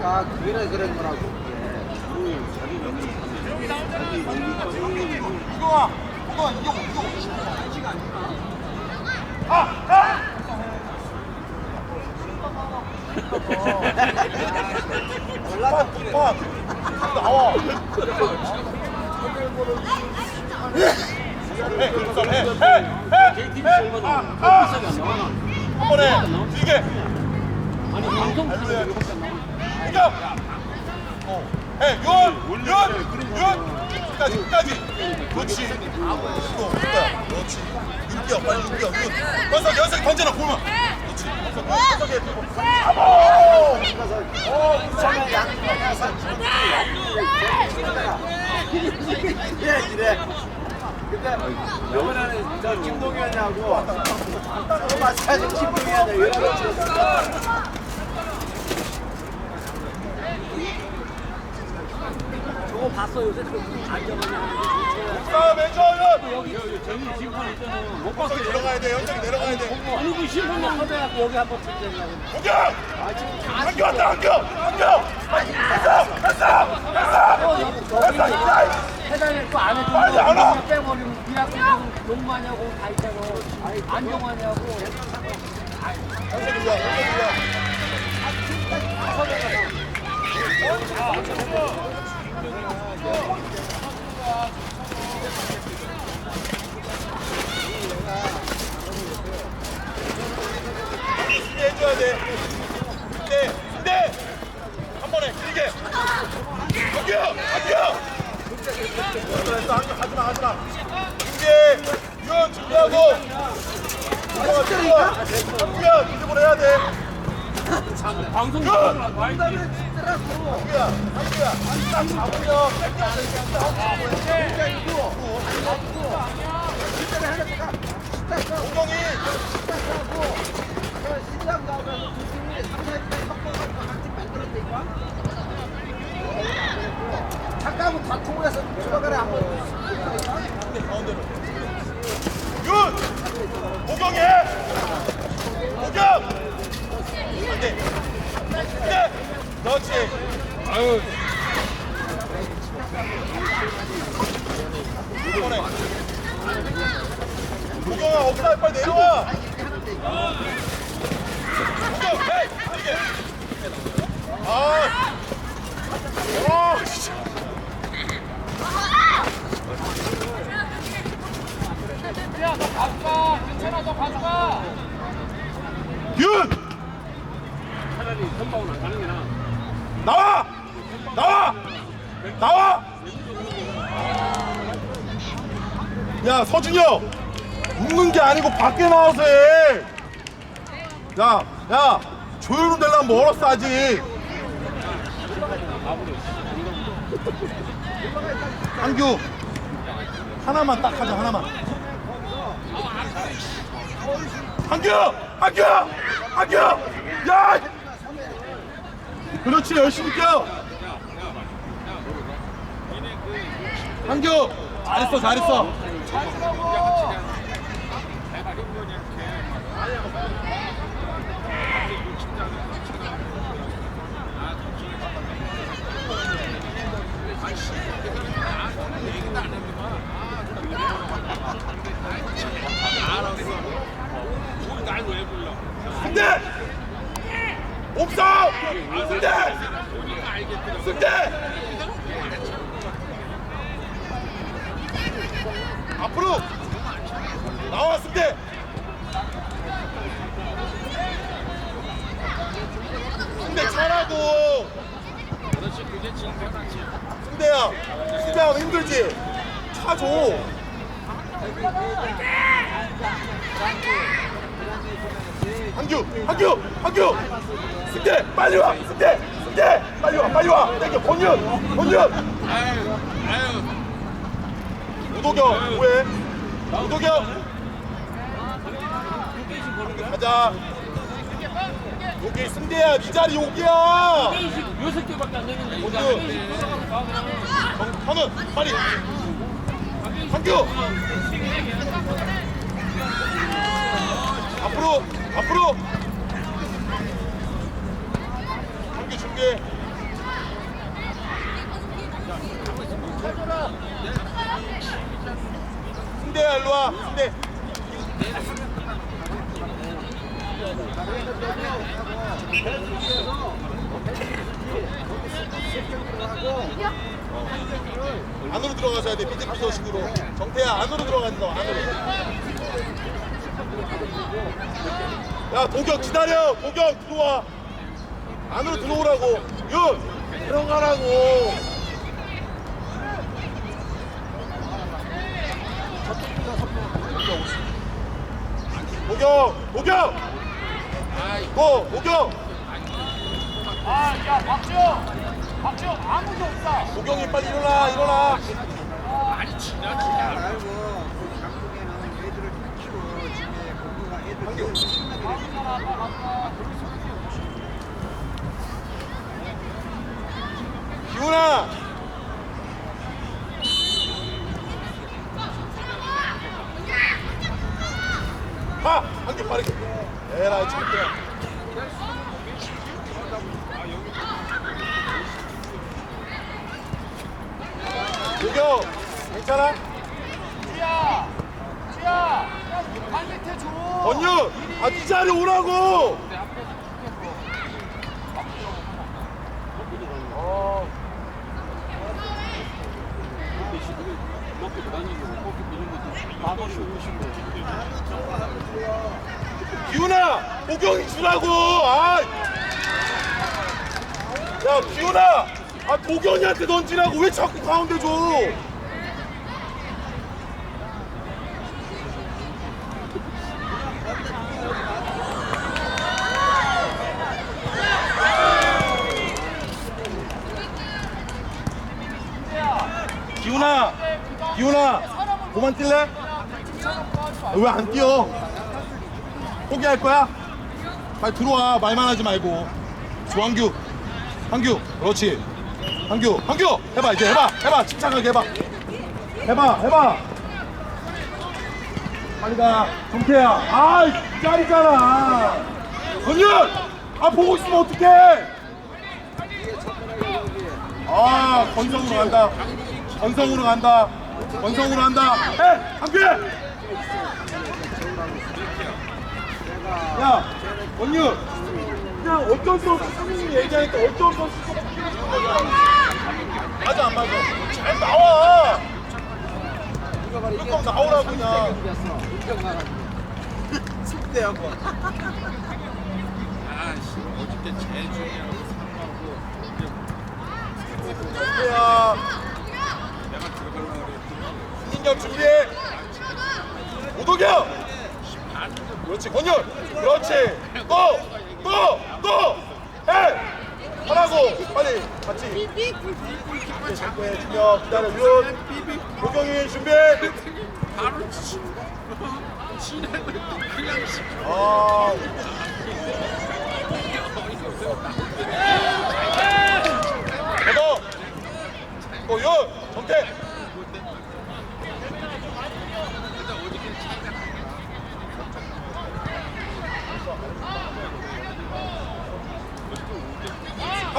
그러니까 그래 그런 거라고. 이거야, 이거, 이거, 이거. 아, 아! 나와. 아, 아. 한 번에 길게. 아니 방송 이겨. 어. 해, 윤, 윤, 윤. 끝까지, 끝까지. 그렇지. 이거 그거야. 그렇지. 윤기야, 빨리 윤기야, 윤. 연석, 연석 던져라, 골만. 그렇지. 연석, 연석에 들고. 잡아. 어, 처음에 양쪽에서 이래 이래. 근데 이번에는 저 김동현이하고 또 마찬가지 김동현이 이러고 쳤어. 저거 봤어 요새 그 싸움 해줘, 윤. 여기 저기 심판 있잖아. 못 봤어. 내려가야 돼, 연석이 내려가야 돼. 아니 그 심판만 섭외하고 여기 한번 찾자냐고. 공격! 한교 왔다, 한교! 한교! 했어! 했어! 했어! 했어, 이제! 해당에 또안 해주면 빨리 안 와! 빼버리면 비약도 용마냐고 다 있잖아. 안정환이하고. 연석이 좋아, 연석이 좋아. 길게 해줘야 돼. 네, 네. 한 번에 길게. 한겨. 그래서 한겨 하지마, 하지마. 길게. 유연 준비하고. 한겨야, 드리블 해야 돼. 방송 그! 와야지. 한겨야, 한겨야. 딱 잡으면 짧게 안 돼. 공동이 신장 가면 두 팀이 3, 4일에 섞어가지고 한팀 만들었다니까. 잠깐만 다 통해서 들어가라 한번. 가운데로. 윤! 공경해! 공경! 안 돼. 네. 그렇지. 아유. 이번에. 공경아, 어깨다 빨리 내려와. 공경, 헤이! 이게. 아. 어, 진짜. 야너 가져가. 괜찮아 너 가져가. 윤! 차라리 선방은 안 가는 게 나아. 나와! 나와! 나와! 야 서준혁 웃는 게 아니고 밖에 나와서 해. 야, 야 조율은 되려면 멀었어 아직. 한규 하나만 딱 하자 하나만. 한규, 한규, 한규, 야! 그렇지 열심히 뛰어 한규 잘했어 잘했어? 승대! 없어! 승대! 승대 앞으로 나와 승대 승대 차라고 그렇지 편하지. 승대야 승대하면 힘들지. 차줘. 한규 한규 한규. 승대 빨리 와 승대 승대. 빨리 와 빨리 와. 땡겨 권윤 권윤 아유 아유. 우도경 뭐해 우도경? 가자. 여기 승대야, 네 자리 여기야. 여섯 개밖에 안 되는데 현우, 빨리. 한규. 앞으로, 앞으로. 한규 준비. 승대야, 일로 와. 승대. 안으로 들어가셔야 돼. 미드피더식으로. 정태야, 안으로 들어간다. 안으로. 야, 도경 기다려. 도경 들어와. 안으로 들어오라고. 윤! 들어가라고. 도경! 도경! 고! 도경! 아 야 박지영 박지영 아무도 없다 도경이 빨리 일어나, 일어나. 알고 그 강북에는 애들을 다 키워 집에 거기가 애들 키우고 신나게 기훈아! 하! 한개 빠르게. 에라이, 참기야. 도경! 괜찮아? 지야 지야 발 밑에 줘 권유! 아, 네 자리 오라고! 어. 기훈아! 도경이 주라고! 아! 야, 기훈아! 아, 도경이한테 던지라고 왜 자꾸 가운데 줘? 기훈아! 기훈아! 그만 뛸래? 왜 안 뛰어? 포기할 거야? 빨리 들어와. 말만 하지 말고. 조한규. 한규. 그렇지. 한규. 한규! 해봐 이제 해봐. 해봐. 침착하게 해봐. 해봐 해봐. 빨리 가. 정태야. 아이 짜리잖아. 건윤! 아 보고 있으면 어떡해? 아 건성으로 간다. 건성으로 간다. 건성으로 간다. 해 한규 야, 원유, 그냥 어쩔 수 없이 선생님이 얘기하니까 어쩔 수 없이. 맞아, 안 맞아? 잘 나와. 그럼 나오라고 그냥. 인정 나가지고 숙대하고 야, 신경 준비해. 오도경. 그렇지, 권율. 그렇지. 또, 또, 또. 해. 하라고. 빨리 같이. 이제 잡고 해. 준혁 기다려. 윤. 도경이 준비. 아. 걷어. 또 윤. 정태.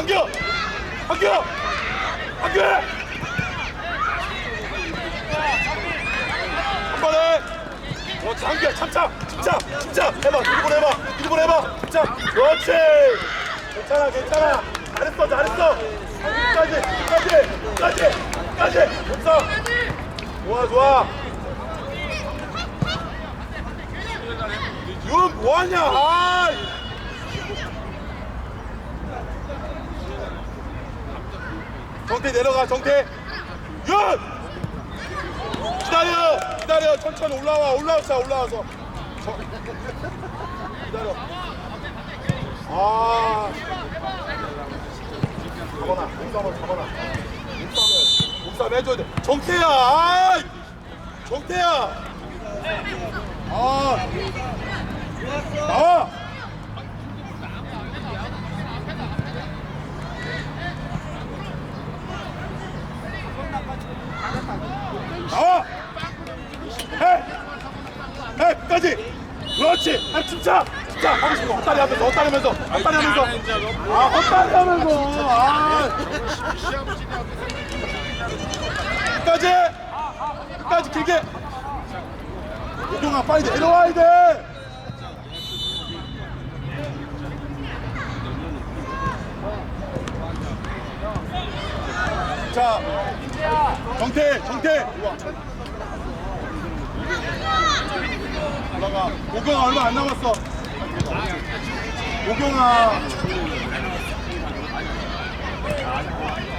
한규! 한규! 한규! 한 번에! 그렇지, 한규야, 참자! 참자! 참자! 해봐, 드리블 해봐! 드리블 해봐! 참자! 그렇지! 괜찮아, 괜찮아! 잘했어, 잘했어! 끝까지! 끝까지! 끝까지! 끝까지! 좋다! 좋아, 좋아! 윤, 뭐하냐! 아! 정태 내려가 정태. 윤! 기다려 기다려. 천천히 올라와 올라와서 올라와서. 저- 기다려. 아. 잡아놔 몸싸움 잡아놔. 몸싸움 몸싸움 해줘야 돼. 정태야 아 정태야! 아. 나와 해! 해! 끝까지! 그렇지! 한 침차! 침차! 하고 싶어 헛다리 하면서 헛다리 하면서 헛다리 하면서 아 헛다리 하면서 아 끝까지! 끝까지 길게! 오경아 빨리 내려와야 돼! 자 정태 정태 올라가. 오경아 얼마 안 남았어. 오경아.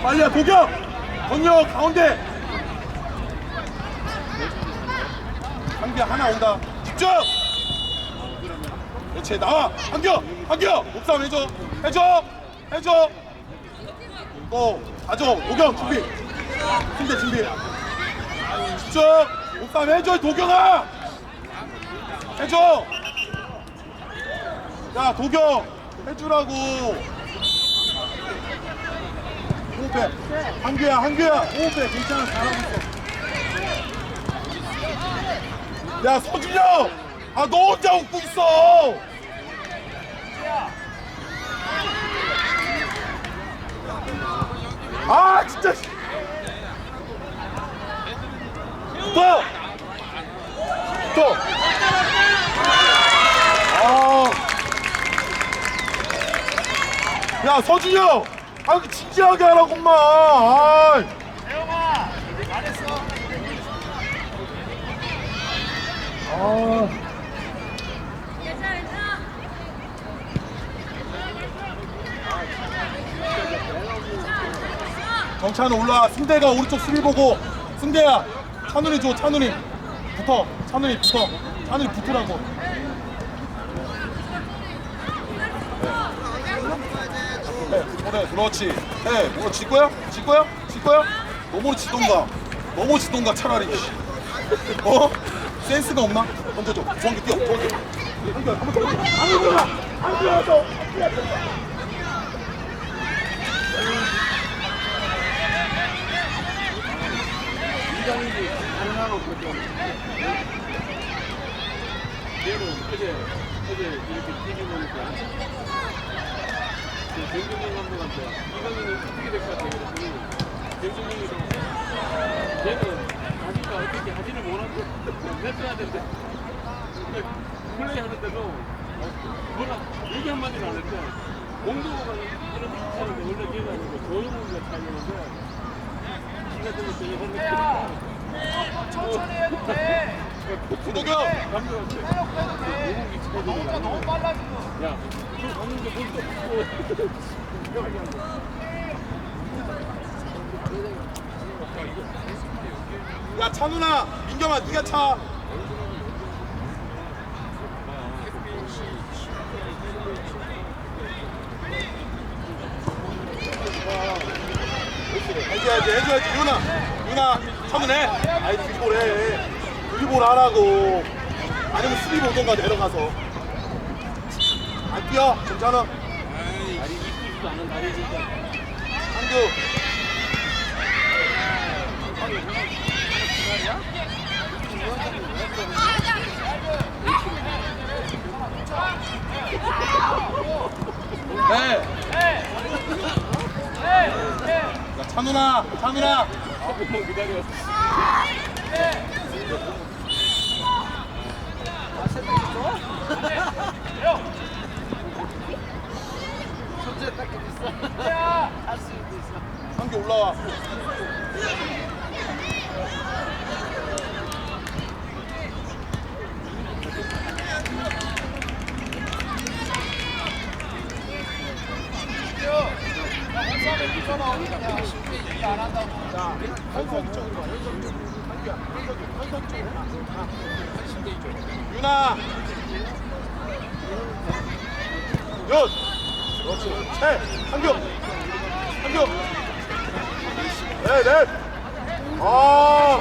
빨리야 도경! 건영 가운데! 한개 하나 온다. 집중 그렇지 나와. 한겨 한겨 목싸움 해줘. 해줘! 해줘! 또 가져 도경 준비. 준비 준비. 집중 목싸움 해줘 도경아 해줘! 야 도경! 해주라고! 호흡해. 한규야 한규야! 호흡해. 괜찮아. 잘하고 있어. 야 서준영! 아 너 혼자 웃고 있어! 아 진짜 씨. 또! 또! 아. 야 서준영 아 이거 진지하게 하라고 엄마. 아. 아. 정찬우 올라와 승대가 오른쪽 수비 보고. 승대야 찬훈이 줘 찬훈이 붙어. 찬훈이 붙어. 찬훈이 붙으라고 그래 그렇지 해 뭐, 질 거야? 질 거야? 질 거야? 너무 지던가 너무 지던가 차라리 어? 센스가 없나? 던져줘 중앙에 뛰어 중앙에 한결 한번 더 한결 한결 더 이장인지 가능하고 그렇게 얘는 어제 어제 이렇게 TV 보니까 그 정준영 감독한테 이강인은 어떻게 될 것 같아 그랬더니 정준영이도 얘는 자기가 어떻게 하지를 못하고 냈어야 된대 플레이 하는데도 뭐라 얘기 한마디를 안 했대 공도가 이런 거 하는데 원래 걔가 아니고 조용훈이가 차이는데 지가 좀 있어 이번에 천천히 해도 돼. 감독한테. 너무 미치거든 너무 빨라 지금. 야. 야 찬훈아 민경아 네가 차. 해줘야지 해줘야지. 유나 유나 찬훈해 아이 드리볼 해 드리볼 하라고. 아니면 수비 보던가 내려가서. 안 뛰어 괜찮아 아니, 이쁘지도 않은 다리 진짜. 한규 네. 야, 찬훈아. 조금만 기다려. 손재 딱 있어. 야, 할수 있어. 한 개 올라와. 유나. 윤. 그렇지. 채. 한규. 한규. 네, 네. 아.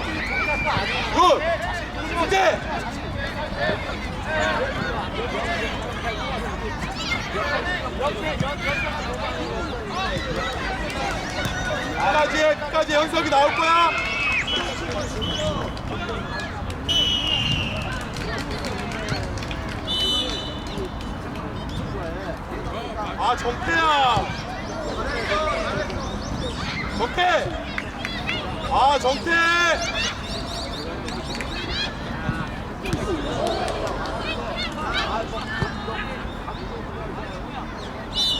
윤. 이제. 끝까지 해, 끝까지 현석이 나올 거야. 아 정태야. 정태. 아 정태.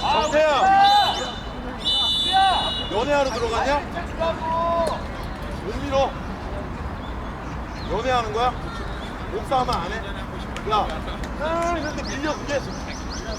정태야. 연애하러 들어갔냐? 못 밀어. 연애하는 거야? 몸싸움은 안 해? 야, 아, 이런데 밀려, 그게.